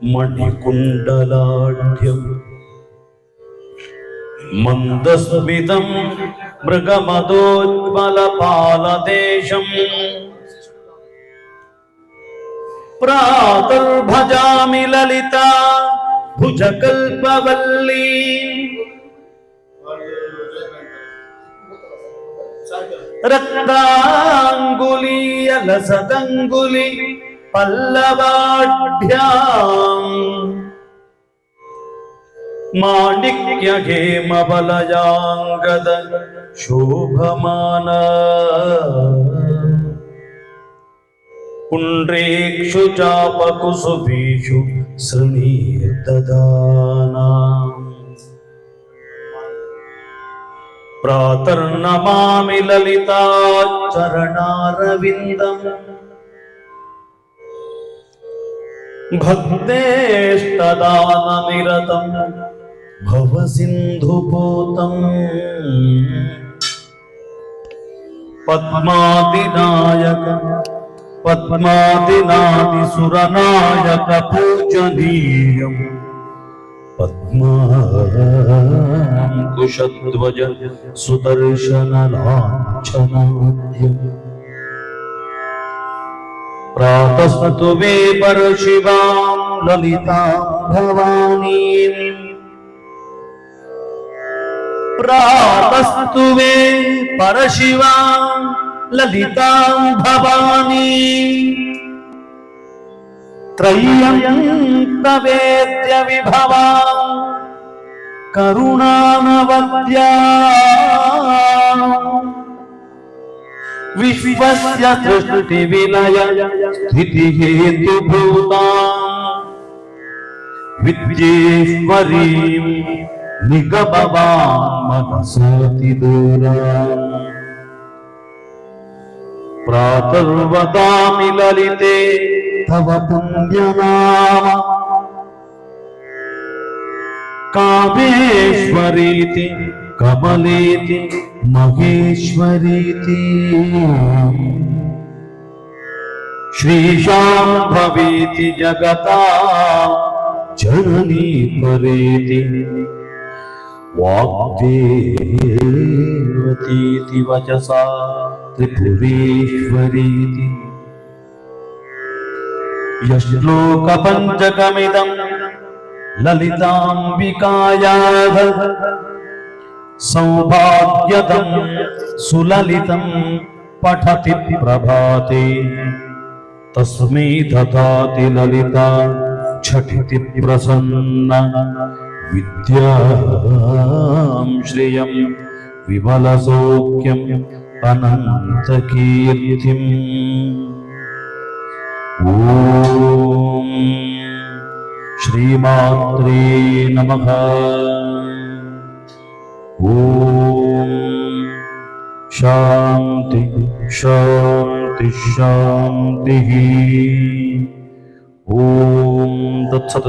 മണികുണ്ടലാഢ്യം മന്ദസ്മിതം മൃഗമതോജ്മലപാലദേശം പ്രാതർഭജാമി ലളിത ഭുജകൽപവല്ലീ രക്താംഗുലീയലസതംഗുലി पल्लवाढ्याम् माणिक्यहेमबलयाङ्गद शोभमान पुण्ड्रेक्षु चापकुसुभीषु सृणीर्ददाना प्रातर्नमामि ललिता भक्तेष्टदाननिरतं भवसिन्धुपूतम्। पद्मादिनायक पद्मादिनादिसुरनायक पूजनीयम्। पद्माङ्कुशध्वज सुदर्शनलाञ्छनाद्यम् प्रातस्तु मे परशिवां ललितां भवानीम् प्रातस्तु मे परशिवां ललितां भवानी। त्रय्यन्तवेद्य विभवा करुणानवद्या। विश्वस्य सृष्टिविलय स्थितिहेतुभूता विद्येश्वरीं निगमवां मनसोति दूरा प्रातर्वदामि ललिते तव पुण्यनाम कामेश्वरीति। कमलेति महेश्वरीति। श्रीशां भवेति जगता जननी परेति। वाग्देवतीति वचसा त्रिपुरेश्वरीति। यश्लोकपञ्चकमिदं ललिताम्बिकायाः సౌభాగ్యదం సులలితం పఠతి ప్రభాతే తస్మై దాతి లలిత ఝటితి ప్రసన్న విద్యాం శ్రియం విమలసౌఖ్యం అనంతకీర్తిం ఓం శ్రీమాత్రే నమః ॐ शांति शांति शांति ओम तत्सत्